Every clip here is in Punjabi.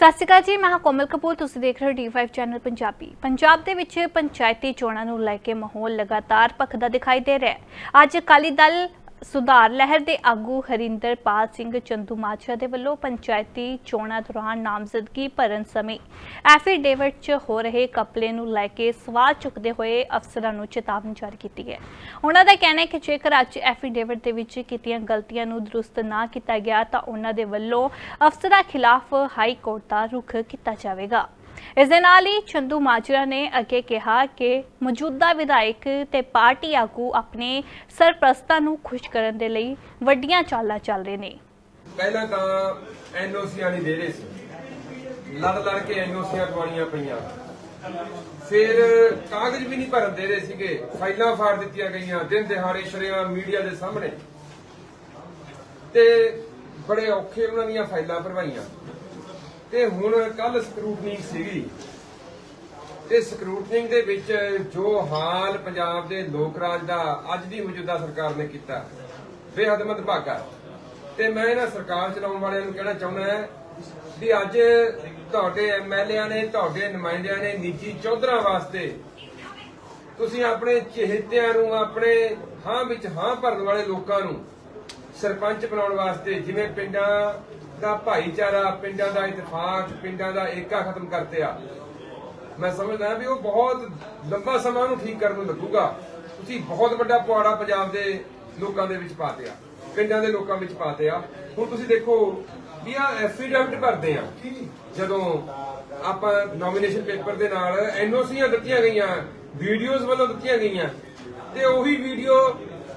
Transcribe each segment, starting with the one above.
ਸਤਿ ਸ਼੍ਰੀ ਅਕਾਲ ਜੀ, ਮੈਂ ਹਾਂ ਕੋਮਲ ਕਪੂਰ, ਤੁਸੀਂ ਦੇਖ ਰਹੇ ਹੋ D5 ਚੈਨਲ ਪੰਜਾਬੀ। ਪੰਜਾਬ ਦੇ ਵਿੱਚ ਪੰਚਾਇਤੀ ਚੋਣਾਂ ਨੂੰ ਲੈ ਕੇ ਮਾਹੌਲ ਲਗਾਤਾਰ ਭਖਦਾ ਦਿਖਾਈ ਦੇ ਰਿਹਾ ਹੈ। ਅੱਜ ਅਕਾਲੀ ਦਲ ਸੁਧਾਰ ਲਹਿਰ ਦੇ ਆਗੂ ਹਰਿੰਦਰਪਾਲ ਸਿੰਘ ਚੰਦੂਮਾਛਾ ਦੇ ਵੱਲੋਂ ਪੰਚਾਇਤੀ ਚੋਣਾਂ ਦੌਰਾਨ ਨਾਮਜ਼ਦਗੀ ਭਰਨ ਸਮੇਂ ਐਫੀਡੇਵਿਟ 'ਚ ਹੋ ਰਹੇ ਕਪਲੇ ਨੂੰ ਲੈ ਕੇ ਸਵਾਲ ਚੁੱਕਦੇ ਹੋਏ ਅਫਸਰਾਂ ਨੂੰ ਚੇਤਾਵਨੀ ਜਾਰੀ ਕੀਤੀ ਹੈ। ਉਹਨਾਂ ਦਾ ਕਹਿਣਾ ਹੈ ਕਿ ਜੇਕਰ ਅੱਜ ਐਫੀਡੇਵਿਟ ਦੇ ਵਿੱਚ ਕੀਤੀਆਂ ਗਲਤੀਆਂ ਨੂੰ ਦਰੁਸਤ ਨਾ ਕੀਤਾ ਗਿਆ ਤਾਂ ਉਹਨਾਂ ਦੇ ਵੱਲੋਂ ਅਫਸਰਾਂ ਖਿਲਾਫ ਹਾਈ ਕੋਰਟ ਦਾ ਰੁਖ ਕੀਤਾ ਜਾਵੇਗਾ। ਇਸ ਦੇ ਨਾਲ ਹੀ ਚੰਦੂ ਮਾਜਰਾ ਨੇ ਅੱਗੇ ਕਿਹਾ ਕਿ ਮੌਜੂਦਾ ਵਿਧਾਇਕ ਤੇ ਪਾਰਟੀ ਆਗੂ ਆਪਣੇ ਸਰਪ੍ਰਸਤਾਂ ਨੂੰ ਖੁਸ਼ ਕਰਨ ਦੇ ਲਈ ਵੱਡੀਆਂ ਚਾਲਾਂ ਚੱਲ ਰਹੇ ਨੇ। ਪਹਿਲਾਂ ਤਾਂ ਐਨਓਸੀਆਂ ਨਹੀਂ ਦੇ ਰਹੇ ਸੀ। ਲੜ ਲੜ ਕੇ ਐਨਓਸੀਆਂ ਦਵਾਈਆਂ ਪਈਆਂ। ਫਿਰ ਕਾਗਜ਼ ਵੀ ਨਹੀਂ ਭਰਨ ਦੇ ਰਹੇ ਸੀਗੇ। ਫਾਈਲਾਂ ਫਾੜ ਦਿੱਤੀਆਂ ਗਈਆਂ। ਦਿਨ ਦਿਹਾੜੇ ਸ਼ਰਿਆਂ ਮੀਡੀਆ ਦੇ ਸਾਹਮਣੇ। ਤੇ ਬੜੇ ਔਖੇ ਉਹਨਾਂ ਦੀਆਂ ਫਾਈਲਾਂ ਭਰਵਾਈਆਂ। ਤੇ ਹੁਣ ਕੱਲ ਸਕਰੂਟਨਿੰਗ ਸੀਗੀ। ਤੇ ਸਕਰੂਟਨਿੰਗ ਦੇ ਵਿੱਚ ਜੋ ਹਾਲ ਪੰਜਾਬ ਦੇ ਲੋਕ ਰਾਜ ਦਾ ਅੱਜ ਦੀ ਮੌਜੂਦਾ ਸਰਕਾਰ ਨੇ ਕੀਤਾ, ਬੇਹੱਦ ਮੰਦਭਾਗਾ। ਤੇ ਮੈਂ ਇਹਨਾਂ ਸਰਕਾਰ ਚਲਾਉਣ ਵਾਲਿਆਂ ਨੂੰ ਕਹਿਣਾ ਚਾਹੁੰਦਾ ਹਾਂ ਵੀ ਅੱਜ ਤੁਹਾਡੇ ਐਮਐਲਏਆਂ ਨੇ, ਤੁਹਾਡੇ ਨੁਮਾਇੰਦਿਆਂ ਨੇ ਨਿੱਜੀ ਚੌਧਰਾਂ ਵਾਸਤੇ ਤੁਸੀਂ ਆਪਣੇ ਚਿਹਤਿਆਂ ਨੂੰ, ਆਪਣੇ ਹਾਂ ਵਿੱਚ ਹਾਂ ਭਰਨ ਵਾਲੇ ਲੋਕਾਂ ਨੂੰ ਸਰਪੰਚ ਬਣਾਉਣ ਵਾਸਤੇ ਜਿਵੇਂ ਪਿੰਡਾਂ ਦਾ ਭਾਈਚਾਰਾ, ਪਿੰਡਾਂ ਦਾ ਇਤਫਾਕ ਪਿੰਡਾਂ ਦਾ ਏਕਾ ਖਤਮ ਕਰਤੇ ਆ। ਮੈਂ ਸਮਝਦਾ ਵੀ ਉਹ ਬਹੁਤ ਲੰਬਾ ਸਮਾਂ ਨੂੰ ਠੀਕ ਕਰਨ ਨੂੰ ਲੱਗੂਗਾ। ਤੁਸੀਂ ਬਹੁਤ ਵੱਡਾ ਪੁਆੜਾ ਪੰਜਾਬ ਦੇ ਲੋਕਾਂ ਦੇ ਵਿੱਚ ਪਾਤੇ ਆ, ਪਿੰਡਾਂ ਦੇ ਲੋਕਾਂ ਵਿੱਚ ਪਾਤੇ ਆ। ਹੁਣ ਤੁਸੀਂ ਦੇਖੋ, ਵੀ ਆ ਐਫੀਡੈਵਿਟ ਭਰਦੇ ਆ। ਜਦੋਂ ਆਪਾਂ ਨੋਮੀਨੇਸ਼ਨ ਪੇਪਰ ਦੇ ਨਾਲ ਐਨਓਸੀਆਂ ਦਿੱਤੀਆਂ ਗਈਆਂ ਵੀਡੀਓਜ਼ ਵੱਲੋਂ ਦਿੱਤੀਆਂ ਗਈਆਂ, ਤੇ ਉਹੀ ਵੀਡੀਓ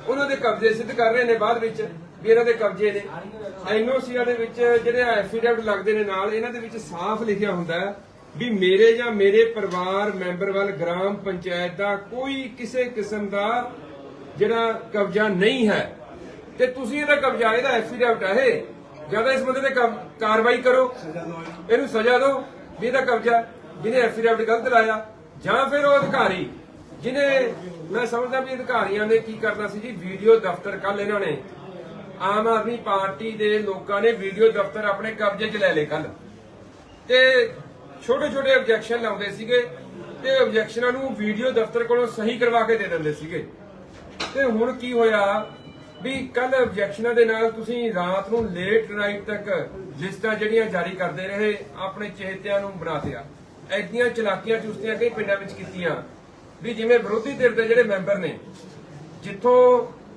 ਉਹਨਾਂ ਦੇ ਕਬਜ਼ੇ ਸਿੱਧ ਕਰ ਰਹੇ ਨੇ ਬਾਅਦ ਵਿੱਚ। ਵੀ ਇਹਨਾਂ ਦੇ ਕਬਜ਼ੇ ਨੇ। ਐਨਓਸੀਆਂ ਦੇ ਵਿੱਚ ਜਿਹੜੇ ਐਫੀਡੈਵਿਟ ਲੱਗਦੇ ਨੇ ਨਾਲ, ਇਹਨਾਂ ਦੇ ਵਿੱਚ ਸਾਫ਼ ਲਿਖਿਆ ਹੁੰਦਾ ਹੈ ਵੀ ਮੇਰੇ ਜਾਂ ਮੇਰੇ ਪਰਿਵਾਰ, ਮੈਂਬਰ ਵੱਲ, ਗ੍ਰਾਮ ਪੰਚਾਇਤ ਦਾ ਕੋਈ ਕਿਸੇ ਕਿਸਮ ਦਾ ਜਿਹੜਾ ਕਬਜ਼ਾ ਨਹੀਂ ਹੈ। ਤੇ ਤੁਸੀਂ ਇਹਦਾ ਕਬਜ਼ਾ, ਇਹਦਾ ਐਫੀਡੈਵਿਟ ਹੈ ਇਹ। ਜ਼ਿਆਦਾ ਇਸ ਬੰਦੇ ਤੇ ਕਾਰਵਾਈ ਕਰੋ। ਇਹਨੂੰ ਸਜ਼ਾ ਦਿਓ ਵੀ ਇਹਦਾ ਕਬਜ਼ਾ ਜਿਹਨੇ ਐਫੀਡੈਵਿਟ ਗਲਤ ਲਾਇਆ ਜਾਂ ਫਿਰ ਉਹ ਅਧਿਕਾਰੀ ਜਿਹਨੇ, ਮੈਂ ਸਮਝਦਾ ਵੀ ਅਧਿਕਾਰੀਆਂ ਨੇ ਕੀ ਕਰਨਾ ਸੀ ਜੀ, ਵੀਡੀਓ, ਦਫ਼ਤਰ ਕੱਲ ਇਹਨਾਂ ਨੇ ਆਮ ਆਦਮੀ ਪਾਰਟੀ ਦੇ ਲੋਕਾਂ ਨੇ ਵੀਡੀਓ ਦਫ਼ਤਰ ਆਪਣੇ ਕਬਜ਼ੇ 'ਚ ਲੈ ਲਏ ਕੱਲ ਤੇ ਛੋਟੇ ਛੋਟੇ ਆਬਜੈਕਸ਼ਨ ਲਾਉਂਦੇ ਸੀਗੇ ਤੇ ਆਬਜੈਕਸ਼ਨਾਂ ਨੂੰ ਵੀਡੀਓ ਦਫ਼ਤਰ ਕੋਲੋਂ ਸਹੀ ਕਰਵਾ ਕੇ ਦੇ ਦਿੰਦੇ ਸੀਗੇ। ਤੇ ਹੁਣ ਕੀ ਹੋਇਆ ਵੀ ਕੱਲ ਆਬਜੈਕਸ਼ਨਾਂ ਦੇ ਨਾਲ ਤੁਸੀਂ ਰਾਤ ਨੂੰ ਲੇਟ ਨਾਈਟ ਤੱਕ ਲਿਸਟਾਂ ਜਿਹੜੀਆਂ ਜਾਰੀ ਕਰਦੇ ਰਹੇ, ਆਪਣੇ ਚੇਤਿਆਂ ਨੂੰ ਬਣਾ ਦਿਆ। ਐਡੀਆਂ ਚਲਾਕੀਆਂ ਚੁਸਤੀਆਂ ਕਈ ਪਿੰਡਾਂ ਵਿੱਚ ਕੀਤੀਆਂ ਵੀ ਜਿਵੇਂ ਵਿਰੋਧੀ ਧਿਰ ਦੇ ਜਿਹੜੇ ਮੈਂਬਰ ਨੇ, ਜਿੱਥੋਂ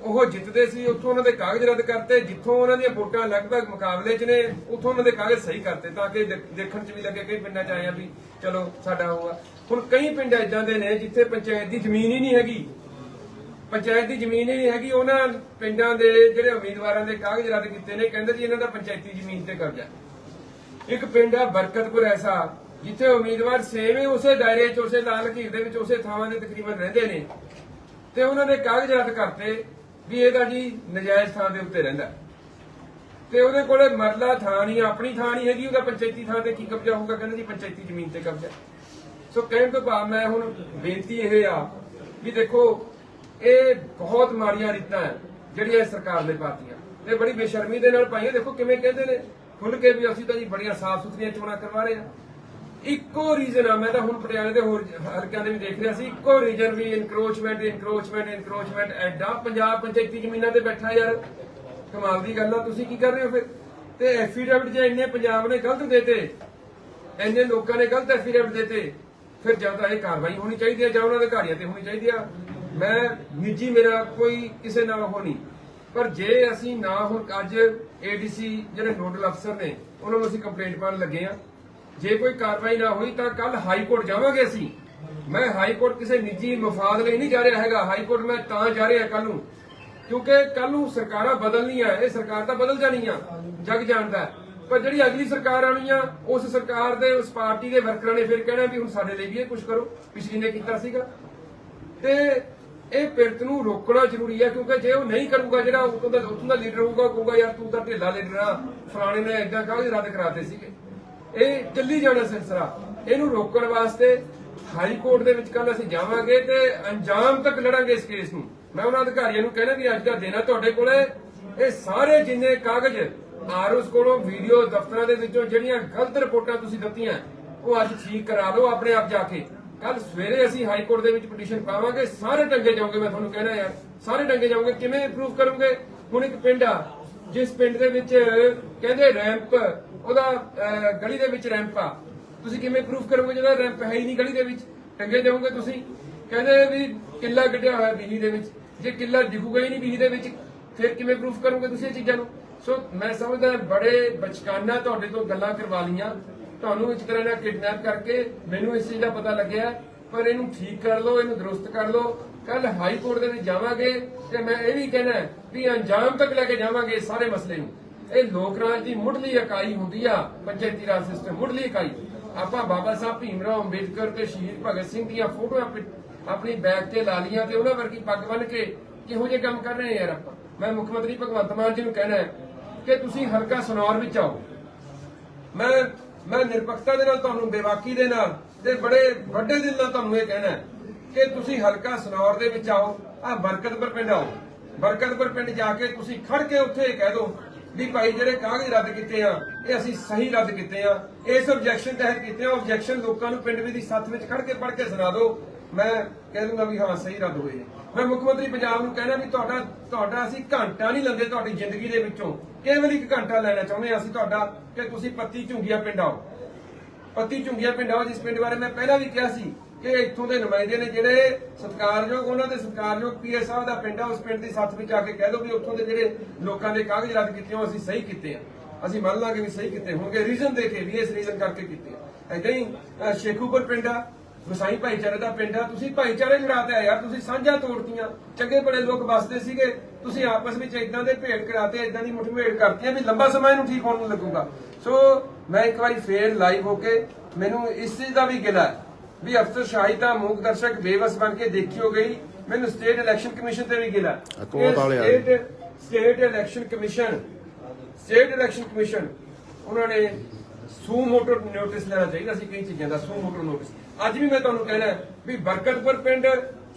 ਉਹ ਜਿੱਤਦੇ ਸੀ, ਉੱਥੋਂ ਉਹਨਾਂ ਦੇ ਕਾਗਜ਼ ਰੱਦ ਕਰਤੇ, ਜਿੱਥੋਂ ਉਹਨਾਂ ਦੀਆਂ ਵੋਟਾਂ ਲਗਭਗ ਮੁਕਾਬਲੇ 'ਚ ਨੇ, ਉੱਥੋਂ ਉਹਨਾਂ ਦੇ ਕਾਗਜ਼ ਸਹੀ ਕਰਤੇ ਤਾਂ ਕਿ ਦੇਖਣ 'ਚ ਵੀ ਲੱਗੇ ਕਈ ਪਿੰਡਾਂ 'ਚ ਆਏ ਵੀ ਚਲੋ ਸਾਡਾ ਹੋਊਗਾ ਹੁਣ ਕਈ ਪਿੰਡ ਇਦਾਂ ਦੇ ਨੇ ਜਿੱਥੇ ਪੰਚਾਇਤ ਦੀ ਜ਼ਮੀਨ ਹੀ ਨਹੀਂ ਹੈਗੀ। ਪੰਚਾਇਤ ਦੀ ਜ਼ਮੀਨ ਹੀ ਨਹੀਂ ਹੈਗੀ, ਉਹਨਾਂ ਪਿੰਡਾਂ ਦੇ ਜਿਹੜੇ ਉਮੀਦਵਾਰਾਂ ਦੇ ਕਾਗਜ਼ ਰੱਦ ਕੀਤੇ ਨੇ, ਕਹਿੰਦੇ ਜੀ ਇਹਨਾਂ ਦਾ ਪੰਚਾਇਤੀ ਜ਼ਮੀਨ ਤੇ ਕਬਜ਼ਾ। ਇੱਕ ਪਿੰਡ ਆ ਬਰਕਤਪੁਰ ਐਸਾ, ਜਿੱਥੇ ਉਮੀਦਵਾਰ ਸੇਮ ਹੀ ਉਸੇ ਦਾਇਰੇ 'ਚ, ਉਸੇ ਲਾਲ ਘੀਰ ਦੇ ਵਿੱਚ ਉਸੇ ਥਾਵਾਂ ਦੇ ਤਕਰੀਬਨ ਰਹਿੰਦੇ ਨੇ। ਤੇ ਉਹਨਾਂ ਦੇ ਕਾਗਜ਼ ਰੱਦ ਕਰਤੇ ਵੀ ਇਹਦਾ ਜੀ ਨਜਾਇਜ਼ ਥਾਂ ਦੇ ਉੱਤੇ ਰਹਿੰਦਾ। ਤੇ ਉਹਦੇ ਕੋਲੇ ਮਰਲਾ ਥਾਂ ਨਹੀਂ ਆਪਣੀ ਥਾਂ ਨਹੀਂ ਹੈਗੀ, ਉਹਦਾ ਪੰਚਾਇਤੀ ਥਾਂ ਤੇ ਕੀ ਕਬਜ਼ਾ ਹੋਊਗਾ? ਕਹਿੰਦੇ ਜੀ ਪੰਚਾਇਤੀ ਜ਼ਮੀਨ ਤੇ ਕਬਜ਼ਾ। ਸੋ ਕਹਿਣ ਤੋਂ ਭਾਵ ਮੈਂ ਹੁਣ ਬੇਨਤੀ ਇਹ ਆ ਵੀ ਦੇਖੋ, ਇਹ ਬਹੁਤ ਮਾੜੀਆਂ ਰੀਤਾਂ ਹੈ ਜਿਹੜੀਆਂ ਸਰਕਾਰ ਨੇ ਪਾਤੀਆਂ। ਤੇ ਬੜੀ ਬੇਸ਼ਰਮੀ ਦੇ ਨਾਲ ਪਾਈਆਂ ਦੇਖੋ ਕਿਵੇਂ ਕਹਿੰਦੇ ਨੇ ਖੁੱਲ ਕੇ ਵੀ ਅਸੀਂ ਤਾਂ ਜੀ ਬੜੀਆਂ ਸਾਫ਼ ਸੁਥਰੀਆਂ ਚੋਣਾਂ ਕਰਵਾ ਰਹੇ ਹਾਂ। ਇੱਕੋ ਰੀਜ਼ਨ ਆ, ਮੈਂ ਤਾਂ ਹੁਣ ਪਟਿਆਲੇ ਦੇ ਹੋਰ ਹਲਕਿਆਂ ਦੇ ਵੀ ਦੇਖ ਰਿਹਾ ਸੀ, ਇੱਕੋ ਰੀਜ਼ਨ ਵੀ ਇਨਕਰੋਚਮੈਂਟ ਇਨਕਰੋਚਮੈਂਟ ਇਨਕਰੋਚਮੈਂਟ ਐਡਾ ਪੰਜਾਬ ਪੰਚਾਇਤੀ ਜ਼ਮੀਨਾਂ ਤੇ ਬੈਠਾ ਯਾਰ, ਕਮਾਲ ਦੀ ਗੱਲ ਆ, ਤੁਸੀਂ ਕੀ ਕਰ ਰਹੇ ਹੋ ਫਿਰ? ਤੇ ਐਫੀਡੈਵਿਟ ਜੇ ਇੰਨੇ ਪੰਜਾਬ ਨੇ ਗਲਤ ਦੇਤੇ, ਇੰਨੇ ਲੋਕਾਂ ਨੇ ਗਲਤ ਐਫੀਡੈਵਿਟ ਦੇਤੇ, ਫਿਰ ਜਾਂ ਤਾਂ ਇਹ ਕਾਰਵਾਈ ਹੋਣੀ ਚਾਹੀਦੀ ਹੈ ਜਾਂ ਉਹਨਾਂ ਦੇ ਅਧਿਕਾਰੀਆਂ ਤੇ ਹੋਣੀ ਚਾਹੀਦੀ ਆ। ਮੈਂ, ਨਿੱਜੀ ਮੇਰਾ ਕੋਈ ਕਿਸੇ ਨਾਲ ਉਹ ਨਹੀਂ। ਪਰ ਜੇ ਅਸੀਂ ਨਾ ਹੁਣ ਅੱਜ ਏਡੀਸੀ ਜਿਹੜੇ ਨੋਡਲ ਅਫਸਰ ਨੇ, ਉਹਨਾਂ ਨੂੰ ਅਸੀਂ ਕੰਪਲੇਂਟ ਪਾਉਣ ਲੱਗੇ ਆ ਜੇ ਕੋਈ ਕਾਰਵਾਈ ਨਾ ਹੋਈ ਤਾਂ ਕੱਲ ਹਾਈ ਕੋਰਟ ਜਾਵਾਂਗੇ ਅਸੀਂ। ਮੈਂ ਹਾਈ ਕੋਰਟ ਕਿਸੇ ਨਿੱਜੀ ਮਫਾਦ ਲਈ ਨਹੀਂ ਜਾ ਰਿਹਾ ਹੈਗਾ। ਹਾਈ ਕੋਰਟ ਮੈਂ ਤਾਂ ਜਾ ਰਿਹਾ ਕੱਲ ਨੂੰ। ਕਿਉਂਕਿ ਕੱਲ ਨੂੰ ਸਰਕਾਰਾਂ ਬਦਲਣੀਆਂ ਇਹ ਸਰਕਾਰ ਤਾਂ ਬਦਲ ਜਾਣੀ ਆ ਜਗ ਜਾਣਦਾ ਹੈ। ਪਰ ਜਿਹੜੀ ਅਗਲੀ ਸਰਕਾਰ ਆਣੀ ਆ, ਉਸ ਸਰਕਾਰ ਦੇ, ਉਸ ਪਾਰਟੀ ਦੇ ਵਰਕਰਾਂ ਨੇ ਫਿਰ ਕਹਿਣਾ ਵੀ ਹੁਣ ਸਾਡੇ ਲਈ ਵੀ ਇਹ ਕੁਝ ਕਰੋ। ਪਿਛਲੀ ਨੇ ਕੀਤਾ ਸੀਗਾ। ਤੇ ਇਹ ਪਿਰਤ ਨੂੰ ਰੋਕਣਾ ਜ਼ਰੂਰੀ ਹੈ ਕਿਉਂਕਿ ਜੇ ਉਹ ਨਹੀਂ ਕਰੂਗਾ ਜਿਹੜਾ ਉੱਥੋਂ ਦਾ ਲੀਡਰ ਹੋਊਗਾ, ਕਹੂਗਾ, ਯਾਰ ਤੂੰ ਤਾਂ ਢਿੱਲਾ ਲੀਡਰ ਆ। ਫਲਾਣੇ ਨੇ ਏਦਾਂ ਕਾਹਦੇ ਰੱਦ ਕਰਾਤੇ ਸੀਗੇ? ਇਹ ਚੱਲੀ ਜਾਣਾ ਸਿਲਸਿਲਾ। ਇਹਨੂੰ ਰੋਕਣ ਵਾਸਤੇ ਹਾਈ ਕੋਰਟ ਦੇ ਵਿੱਚ ਕੱਲ ਅਸੀਂ ਜਾਵਾਂਗੇ ਤੇ ਅੰਜਾਮ ਤੱਕ ਲੜਾਂਗੇ ਇਸ ਕੇਸ ਨੂੰ। ਮੈਂ ਉਹਨਾਂ ਅਧਿਕਾਰੀਆਂ ਨੂੰ ਕਹਿਣਾ ਵੀ ਅੱਜ ਦਾ ਦਿਨ ਆ ਤੁਹਾਡੇ ਕੋਲੇ। ਇਹ ਸਾਰੇ ਜਿੰਨੇ ਕਾਗਜ਼ ਆਰਓਸ ਕੋਲੋਂ ਵੀਡੀਓ ਦਫ਼ਤਰਾਂ ਦੇ ਵਿੱਚੋਂ ਜਿਹੜੀਆਂ ਗਲਤ ਰਿਪੋਰਟਾਂ ਤੁਸੀਂ ਦਿੱਤੀਆਂ, ਉਹ ਅੱਜ ਠੀਕ ਕਰਾ ਲਓ ਆਪਣੇ ਆਪ ਜਾ ਕੇ। ਕੱਲ ਸਵੇਰੇ ਅਸੀਂ ਹਾਈ ਕੋਰਟ ਦੇ ਵਿੱਚ ਪਟੀਸ਼ਨ ਪਾਵਾਂਗੇ। ਸਾਰੇ ਟੰਗੇ ਜਾਓਗੇ, ਮੈਂ ਤੁਹਾਨੂੰ ਕਹਿਣਾ ਯਾਰ। ਸਾਰੇ ਟੰਗੇ ਜਾਓਗੇ, ਕਿਵੇਂ ਪ੍ਰੂਫ ਕਰੋਗੇ? ਹੁਣ ਇੱਕ ਪਿੰਡ ਆ ਜਿਸ ਪਿੰਡ ਦੇ ਵਿੱਚ ਕਹਿੰਦੇ ਰੈਂਪ, ਉਹਦਾ ਗਲੀ ਦੇ ਵਿੱਚ ਰੈਂਪ ਆ। ਤੁਸੀਂ ਕਿਵੇਂ ਪ੍ਰੂਫ ਕਰੋਗੇ ਜਦੋਂ ਰੈਂਪ ਹੈ ਹੀ ਨਹੀਂ ਗਲੀ ਦੇ ਵਿੱਚ? ਟੰਗੇ ਜਾਓਗੇ ਤੁਸੀਂ? ਕਹਿੰਦੇ ਵੀ ਕਿੱਲਾ ਕੱਢਿਆ ਹੋਇਆ ਬਿਜਲੀ ਦੇ ਵਿੱਚ। ਜੇ ਕਿੱਲਾ ਦਿਖੂਗਾ ਹੀ ਨਹੀਂ ਬਿਜਲੀ ਦੇ ਵਿੱਚ, ਫਿਰ ਕਿਵੇਂ ਪ੍ਰੂਫ ਕਰੋਗੇ ਤੁਸੀਂ ਇਹ ਚੀਜ਼ਾਂ ਨੂੰ? ਸੋ ਮੈਂ ਸਮਝਦਾ ਬੜੇ ਬਚਕਾਨਾ ਤੁਹਾਡੇ ਤੋਂ ਗੱਲਾਂ ਕਰਵਾ ਲੀਆਂ ਤੁਹਾਨੂੰ ਇਸ ਤਰ੍ਹਾਂ ਨਾਲ ਕਿਡਨੈਪ ਕਰਕੇ ਮੈਨੂੰ ਇਸ ਚੀਜ਼ ਦਾ ਪਤਾ ਲੱਗਿਆ। ਪਰ ਇਹਨੂੰ ਠੀਕ ਕਰ ਲਓ, ਇਹਨੂੰ ਦਰੁਸਤ ਕਰ ਲਓ। ਕੱਲ ਹਾਈ ਕੋਰਟ ਦੇ ਵਿੱਚ ਜਾਵਾਂਗੇ ਤੇ ਮੈਂ ਇਹ ਵੀ ਕਹਿਣਾ ਵੀ ਅੰਜਾਮ ਤੱਕ ਲੈ ਕੇ ਜਾਵਾਂਗੇ ਸਾਰੇ ਮਸਲੇ ਨੂੰ। ਇਹ ਲੋਕ ਰਾਜ ਦੀ ਮੁੱਢਲੀ ਇਕਾਈ ਹੁੰਦੀ ਆ, ਪੰਚਾਇਤੀ ਰਾਜ ਸਿਸਟਮ ਮੁੱਢਲੀ ਇਕਾਈ। ਆਪਾਂ ਬਾਬਾ ਸਾਹਿਬ ਭੀਮਰਾਓ ਅੰਬੇਦਕਰ ਤੇ ਸ਼ਹੀਦ ਭਗਤ ਸਿੰਘ ਦੀਆਂ ਫੋਟੋਆਂ ਆਪਣੀ- ਬੈਗ ਤੇ ਲਾ ਲੀਆਂ ਤੇ ਉਹਨਾਂ ਵਰਗੀ ਪੱਗ ਬੰਨ ਕੇ ਕਿਹੋ ਜਿਹੇ ਕੰਮ ਕਰ ਰਹੇ ਯਾਰ ਆਪਾਂ? ਮੈਂ ਮੁੱਖ ਮੰਤਰੀ ਭਗਵੰਤ ਮਾਨ ਜੀ ਨੂੰ ਕਹਿਣਾ ਕਿ ਤੁਸੀਂ ਹਲਕਾ ਸਨੌਰ ਵਿੱਚ ਆਓ। ਮੈਂ ਮੈਂ ਨਿਰਪੱਖਤਾ ਦੇ ਨਾਲ ਤੁਹਾਨੂੰ ਬੇਵਾਕੀ ਦੇ ਨਾਲ ਤੇ ਬੜੇ ਵੱਡੇ ਦਿਲ ਨਾਲ ਤੁਹਾਨੂੰ ਇਹ ਕਹਿਣਾ ਕਿ ਤੁਸੀਂ ਹਲਕਾ ਸਨੌਰ ਦੇ ਵਿੱਚ ਆਓ ਆ ਬਰਕਤਪੁਰ ਪਿੰਡ ਆਓ। ਬਰਕਤਪੁਰ ਪਿੰਡ ਜਾ ਕੇ ਤੁਸੀਂ ਖੜ ਕੇ ਉੱਥੇ ਕਹਿ ਦਿਓ ਵੀ ਭਾਈ ਜਿਹੜੇ ਕਾਗਜ਼ ਰੱਦ ਕੀਤੇ ਆ, ਇਹ ਅਸੀਂ ਸਹੀ ਰੱਦ ਕੀਤੇ ਆ। ਇਸ ਆਬਜੈਕਸ਼ਨ ਤਹਿਤ ਕੀਤੇ ਆ ਆਬਜੈਕਸ਼ਨ ਲੋਕਾਂ ਨੂੰ ਪਿੰਡ ਦੀ ਸੱਥ ਵਿੱਚ ਖੜ ਕੇ ਪੜ੍ਹ ਕੇ ਸੁਣਾ ਦਿਓ। ਮੈਂ ਕਹਿ ਦੂੰਗਾ ਵੀ ਹਾਂ, ਸਹੀ ਰੱਦ ਹੋਏ ਮੈਂ ਮੁੱਖ ਮੰਤਰੀ ਪੰਜਾਬ ਨੂੰ ਕਹਿਣਾ ਵੀ ਤੁਹਾਡਾ ਤੁਹਾਡਾ ਅਸੀਂ ਘੰਟਾ ਨਹੀਂ ਲੈਂਦੇ ਤੁਹਾਡੀ ਜ਼ਿੰਦਗੀ ਦੇ ਵਿੱਚੋਂ। ਕੇਵਲ ਇੱਕ ਘੰਟਾ ਲੈਣਾ ਚਾਹੁੰਦੇ ਹਾਂ ਅਸੀਂ ਤੁਹਾਡਾ ਕਿ ਤੁਸੀਂ ਪੱਤੀ ਝੁੰਗੀਆਂ ਪਿੰਡ ਆਓ। ਪੱਤੀ ਝੁੰਗੀਆਂ ਪਿੰਡ ਆਓ, ਜਿਸ ਪਿੰਡ ਬਾਰੇ ਮੈਂ ਪਹਿਲਾਂ ਵੀ ਕਿਹਾ ਸੀ ਕਿ ਇੱਥੋਂ ਦੇ ਨੁਮਾਇੰਦੇ ਨੇ ਜਿਹੜੇ ਸਤਿਕਾਰਯੋਗ, ਉਹਨਾਂ ਦੇ ਸਤਿਕਾਰਯੋਗ ਪੀਏ ਸਾਹਿਬ ਦਾ ਪਿੰਡ ਆ, ਉਸ ਪਿੰਡ ਦੀ ਸੱਥ ਵਿੱਚ ਆ ਕੇ ਕਹਿ ਦਿਓ ਵੀ ਉੱਥੋਂ ਦੇ ਜਿਹੜੇ ਲੋਕਾਂ ਦੇ ਕਾਗਜ਼ ਰੱਦ ਕੀਤੇ ਹੋ ਅਸੀਂ ਸਹੀ ਕੀਤੇ ਆ। ਅਸੀਂ ਮੰਨ ਲਾਂਗੇ ਵੀ ਸਹੀ ਕੀਤੇ ਹੋਣਗੇ ਰੀਜ਼ਨ ਦੇ ਕੇ ਵੀ ਇਸ ਰੀਜ਼ਨ ਕਰਕੇ ਕੀਤੇ ਆ। ਹੀ ਸ਼ੇਖੂਪੁਰ ਪਿੰਡ ਆ, ਵਸਾਈ ਭਾਈਚਾਰੇ ਦਾ ਪਿੰਡ ਆ, ਤੁਸੀਂ ਭਾਈਚਾਰੇ ਜੁੜਾਤੇ ਆ ਯਾਰ ਤੁਸੀਂ ਸਾਂਝਾ ਤੋੜਤੀਆਂ, ਚੰਗੇ ਬੜੇ ਲੋਕ ਵਸਦੇ ਸੀਗੇ, ਤੁਸੀਂ ਆਪਸ ਵਿੱਚ ਇਦਾਂ ਦੇ ਭੇਡ ਕਰਾਤੇ ਇਦਾਂ ਦੀ ਮੁਠਭੇੜ ਕਰਤੀ ਵੀ ਲੰਬਾ ਸਮਾਂ ਇਹਨੂੰ ਠੀਕ ਹੋਣ ਨੂੰ ਲੱਗੂਗਾ। ਸੋ ਮੈਂ ਇੱਕ ਵਾਰੀ ਫੇਰ ਲਾਈਵ ਹੋ ਕੇ, ਮੈਨੂੰ ਇਸ ਚੀਜ਼ ਦਾ ਵੀ ਗਿਲਾ ਹੈ। ਵੀ ਅਫਸਰਸ਼ਾਹੀ ਦਾ ਮੂਕ ਦਰਸ਼ਕ ਬੇਵਸ ਬਣ ਕੇ ਦੇਖਿਓ ਗਈ। ਮੈਨੂੰ ਸਟੇਟ ਇਲੈਕਸ਼ਨ ਕਮਿਸ਼ਨ ਤੇ ਵੀ ਗਿਲਾ। ਹੈ। State state election commission state election commission ਉਹਨਾਂ ਨੇ ਸੂ ਮੋਟਰ ਨੋਟਿਸ ਲੈਣਾ ਚਾਹੀਦਾ ਸੀ ਕਈ ਚੀਜ਼ਾਂ ਦਾ ਸੂ ਮੋਟਰ ਨੋਟਿਸ ਅੱਜ ਵੀ ਮੈਂ ਤੁਹਾਨੂੰ ਕਹਿਣਾ ਹੈ ਵੀ ਬਰਕਤਪੁਰ ਪਿੰਡ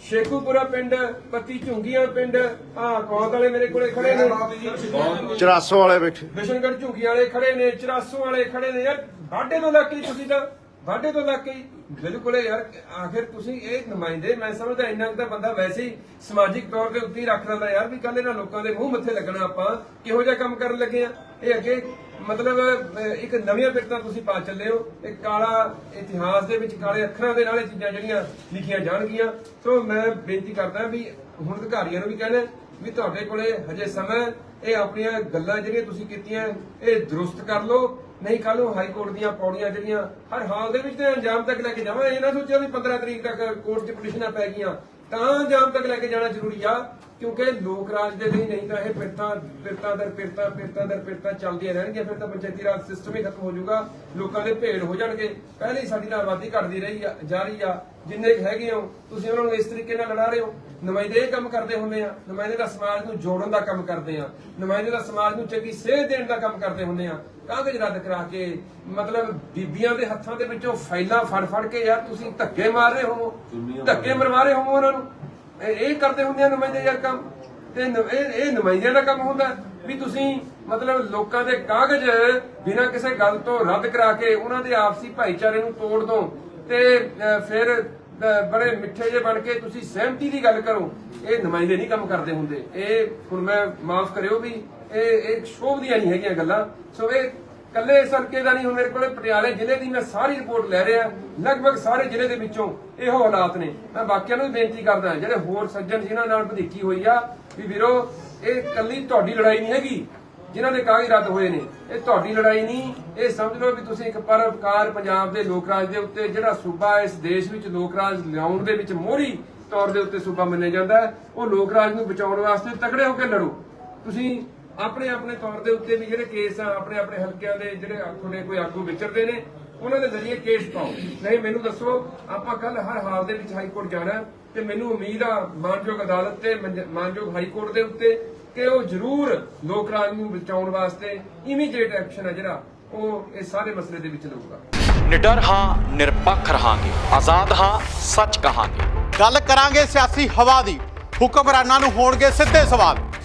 ਸ਼ੇਖੂਪੁਰਾ ਪਿੰਡ ਪੱਤੀ ਝੁੰਗੀਆਂ ਪਿੰਡ ਆ ਕੌਂਦ ਵਾਲੇ ਮੇਰੇ ਕੋਲੇ ਖੜੇ ਨੇ। 400 ਵਾਲੇ ਬੈਠੇ। ਬਿਸ਼ਨਗੜ ਝੁੰਗੀ ਵਾਲੇ ਖੜੇ ਨੇ 84 ਵਾਲੇ ਖੜੇ ਨੇ। ਯਾਰ ਬਾਡੇ ਤੋਂ ਲੱਗ ਕੇ ਤੁਸੀਂ ਤਾਂ ਸਾਡੇ ਤੋਂ ਲੱਗ ਕੇ ਬਿਲਕੁਲ ਯਾਰ, ਆਖਿਰ ਤੁਸੀਂ ਇਹ ਨੁਮਾਇੰਦੇ, ਮੈਂ ਸਮਝਦਾ ਇੰਨਾ ਤਾਂ ਬੰਦਾ ਵੈਸੇ ਹੀ ਸਮਾਜਿਕ ਤੌਰ ਤੇ ਉੱਤੇ ਰੱਖ ਲੈਂਦਾ ਯਾਰ ਵੀ ਕੱਲ ਇਹਨਾਂ ਲੋਕਾਂ ਦੇ ਮੂੰਹ ਮੱਥੇ ਲੱਗਣਾ ਆਪਾਂ, ਕਿਹੋ ਜਿਹਾ ਕੰਮ ਕਰਨ ਲੱਗੇ ਆ ਇਹ ਅੱਗੇ ਮਤਲਬ ਇੱਕ ਨਵੀਆਂ ਪਿਰਤਾਂ ਤੁਸੀਂ ਪਾ ਚੱਲੇ ਹੋ, ਇਹ ਕਾਲਾ ਇਤਿਹਾਸ ਦੇ ਵਿੱਚ ਕਾਲੇ ਅੱਖਰਾਂ ਦੇ ਨਾਲ ਇਹ ਚੀਜ਼ਾਂ ਜਿਹੜੀਆਂ ਲਿਖੀਆਂ ਜਾਣਗੀਆਂ। ਸੋ ਮੈਂ ਬੇਨਤੀ ਕਰਦਾ ਵੀ ਹੁਣ ਅਧਿਕਾਰੀਆਂ ਨੂੰ ਵੀ ਕਹਿਣਾ ਵੀ ਤੁਹਾਡੇ ਕੋਲੇ ਹਜੇ ਸਮਾਂ ਇਹ ਆਪਣੀਆਂ ਗੱਲਾਂ ਜਿਹੜੀਆਂ ਤੁਸੀਂ ਕੀਤੀਆਂ, ਇਹ ਦਰੁਸਤ ਕਰ ਲਓ। ਨਹੀਂ ਕੱਲ ਨੂੰ ਹਾਈ ਕੋਰਟ ਦੀਆਂ ਪੌੜੀਆਂ ਜਿਹੜੀਆਂ, ਹਰ ਹਾਲ ਦੇ ਵਿੱਚ ਤੇ ਅੰਜਾਮ ਤੱਕ ਲੈ ਕੇ ਜਾਵਾਂ। ਇਹ ਨਾ ਸੋਚਿਆ ਵੀ 15 ਤਰੀਕ ਤੱਕ ਕੋਰਟ 'ਚ ਪਟੀਸ਼ਨਾਂ ਪੈ ਗਈਆਂ, ਤਾਂ ਅੰਜਾਮ ਤੱਕ ਲੈ ਕੇ ਜਾਣਾ ਜ਼ਰੂਰੀ ਆ। ਕਿਉਂਕਿ ਲੋਕ ਰਾਜ ਦੇ ਲਈ ਨਹੀਂ ਤਾਂ ਇਹ ਪਿਰਤਾਂ ਪਿਰਤਾਂ ਦਰ ਪਿਰਤਾਂ ਪਿਰਤਾਂ ਦਰ ਪਿਰਤਾਂ ਚੱਲਦੀਆਂ ਰਹਿਣਗੀਆਂ ਫਿਰ ਤਾਂ ਪੰਚਾਇਤੀ ਰਾਜ ਸਿਸਟਮ ਹੀ ਖਤਮ ਹੋ ਜਾਊਗਾ ਲੋਕਾਂ ਦੇ ਭੇੜ ਹੋ ਜਾਣਗੇ। ਪਹਿਲੇ ਹੀ ਸਾਡੀ ਆਬਾਦੀ ਘਟਦੀ ਰਹੀ ਆ ਜਾ ਰਹੀ ਆ ਜਿੰਨੇ ਕੁ ਹੈਗੇ ਹੋ ਤੁਸੀਂ ਉਹਨਾਂ ਨੂੰ ਇਸ ਤਰੀਕੇ ਨਾਲ ਲੜਾ ਰਹੇ ਹੋ। ਨੁਮਾਇੰਦੇ ਇਹ ਕੰਮ ਕਰਦੇ ਹੁੰਦੇ ਆ ਨੁਮਾਇੰਦੇ ਦਾ ਸਮਾਜ ਨੂੰ ਜੋੜਨ ਦਾ ਕੰਮ ਕਰਦੇ ਆ ਨੁਮਾਇੰਦੇ ਦਾ ਸਮਾਜ ਨੂੰ ਚੰਗੀ ਸੇਧ ਦੇਣ ਦਾ ਕੰਮ ਕਰਦੇ ਹੁੰਦੇ ਆ। ਕਾਗਜ਼ ਰੱਦ ਕਰਾ ਕੇ ਮਤਲਬ ਬੀਬੀਆਂ ਦੇ ਹੱਥਾਂ ਦੇ ਵਿੱਚੋਂ ਫਾਈਲਾਂ ਫੜ ਫੜ ਕੇ ਯਾਰ ਤੁਸੀਂ ਧੱਕੇ ਮਾਰ ਰਹੇ ਹੋ ਧੱਕੇ ਮਰਵਾ ਰਹੇ ਹੋ ਉਹਨਾਂ ਨੂੰ। ਇਹ ਕਰਦੇ ਹੁੰਦੇ ਆ ਨੁਮਾਇੰਦੇ ਯਾਰ ਕੰਮ। ਤੇ ਇਹ ਇਹ ਨੁਮਾਇੰਦਿਆਂ ਦਾ ਕੰਮ ਹੁੰਦਾ ਵੀ ਤੁਸੀਂ ਮਤਲਬ ਲੋਕਾਂ ਦੇ ਕਾਗਜ਼ ਬਿਨਾਂ ਕਿਸੇ ਗੱਲ ਤੋਂ ਰੱਦ ਕਰਾ ਕੇ ਉਹਨਾਂ ਦੇ ਆਪਸੀ ਭਾਈਚਾਰੇ ਨੂੰ ਤੋੜ ਦੋ ਤੇ ਅਹ, ਫਿਰ ਬੜੇ ਮਿੱਠੇ ਜੇ ਬਣ ਕੇ ਤੁਸੀਂ ਸਹਿਮਤੀ ਦੀ ਗੱਲ ਕਰੋ। ਇਹ ਨੁਮਾਇੰਦੇ ਨਹੀਂ ਕੰਮ ਕਰਦੇ ਹੁੰਦੇ। ਇਹ ਹੁਣ ਮੈਂ ਮਾਫ ਕਰਿਓ ਵੀ ਇਹ ਇਹ ਸ਼ੋਭ ਦੀਆਂ ਨਹੀਂ ਹੈਗੀਆਂ ਗੱਲਾਂ। ਸੋ ਇਹ ਕੱਲੇ ਇਸ ਹਲਕੇ ਦਾ ਨਹੀਂ, ਹੁਣ ਮੇਰੇ ਕੋਲੇ ਪਟਿਆਲੇ ਜ਼ਿਲ੍ਹੇ ਦੀ ਮੈਂ ਸਾਰੀ ਰਿਪੋਰਟ ਲੈ ਰਿਹਾ। ਲਗਭਗ ਸਾਰੇ ਜ਼ਿਲ੍ਹੇ ਦੇ ਵਿੱਚੋਂ ਇਹੋ ਹਾਲਾਤ ਨੇ। ਮੈਂ ਬਾਕੀਆਂ ਨੂੰ ਵੀ ਬੇਨਤੀ ਕਰਦਾ, ਜਿਹੜੇ ਹੋਰ ਸੱਜਣ ਜਿਨ੍ਹਾਂ ਨਾਲ ਵਧੀਕੀ ਹੋਈ ਆ, ਵੀ ਵੀਰੋ, ਇਹ ਕੱਲੀ ਤੁਹਾਡੀ ਲੜਾਈ ਨਹੀਂ ਹੈਗੀ, ਜਿਨ੍ਹਾਂ ਦੇ ਕਾਗਜ਼ ਰੱਦ ਹੋਏ ਨੇ। ਇਹ ਤੁਹਾਡੀ ਲੜਾਈ ਨਹੀਂ, ਇਹ ਸਮਝ ਲਓ ਵੀ ਤੁਸੀਂ ਇੱਕ ਪਰਉਪਕਾਰ ਪੰਜਾਬ ਦੇ ਲੋਕ ਰਾਜ ਦੇ ਉੱਤੇ, ਜਿਹੜਾ ਸੂਬਾ ਇਸ ਦੇਸ਼ ਵਿੱਚ ਲੋਕ ਰਾਜ ਲਿਆਉਣ ਦੇ ਵਿੱਚ ਮੋਹਰੀ ਤੌਰ ਦੇ ਉੱਤੇ ਸੂਬਾ ਮੰਨਿਆ ਜਾਂਦਾ ਉਹ ਲੋਕ ਰਾਜ ਨੂੰ ਬਚਾਉਣ ਵਾਸਤੇ ਤਕੜੇ ਹੋ ਕੇ ਲੜੋ। ਤੁਸੀਂ ਆਪਣੇ ਆਪਣੇ ਤੌਰ ਦੇ ਉੱਤੇ ਵੀ ਜਿਹੜੇ ਕੇਸ ਆ ਆਪਣੇ ਆਪਣੇ ਹਲਕਿਆਂ ਦੇ ਜਿਹੜੇ ਤੁਹਾਡੇ ਕੋਈ ਆਗੂ ਵਿਚਰਦੇ ਨੇ ਉਹਨਾਂ ਦੇ ਜ਼ਰੀਏ ਕੇਸ ਪਾਓ। ਨਹੀਂ ਮੈਨੂੰ ਦੱਸੋ ਆਪਾਂ ਕੱਲ ਹਰ ਹਾਲ ਦੇ ਵਿੱਚ ਹਾਈ ਕੋਰਟ ਜਾਣਾ ਤੇ ਮੈਨੂੰ ਉਮੀਦ ਆ ਮਾਨਯੋਗ ਅਦਾਲਤ ਤੇ ਮਾਨਯੋਗ ਹਾਈ ਕੋਰਟ ਦੇ ਉੱਤੇ ਕਿ ਉਹ ਜ਼ਰੂਰ ਲੋਕ ਰਾਜ ਨੂੰ ਬਚਾਉਣ ਵਾਸਤੇ ਇਮੀਡੀਏਟ ਐਕਸ਼ਨ ਹੈ ਜਿਹੜਾ ਉਹ ਇਸ ਸਾਰੇ ਮਸਲੇ ਦੇ ਵਿੱਚ ਲਊਗਾ। ਨਿਡਰ ਹਾਂ ਨਿਰਪੱਖ ਰਹਾਂਗੇ। ਆਜ਼ਾਦ ਹਾਂ ਸੱਚ ਕਹਾਂਗੇ। ਗੱਲ ਕਰਾਂਗੇ ਸਿਆਸੀ ਹਵਾ ਦੀ। ਹੁਕਮਰਾਨਾਂ ਨੂੰ ਹੋਣਗੇ ਸਿੱਧੇ ਸਵਾਲ।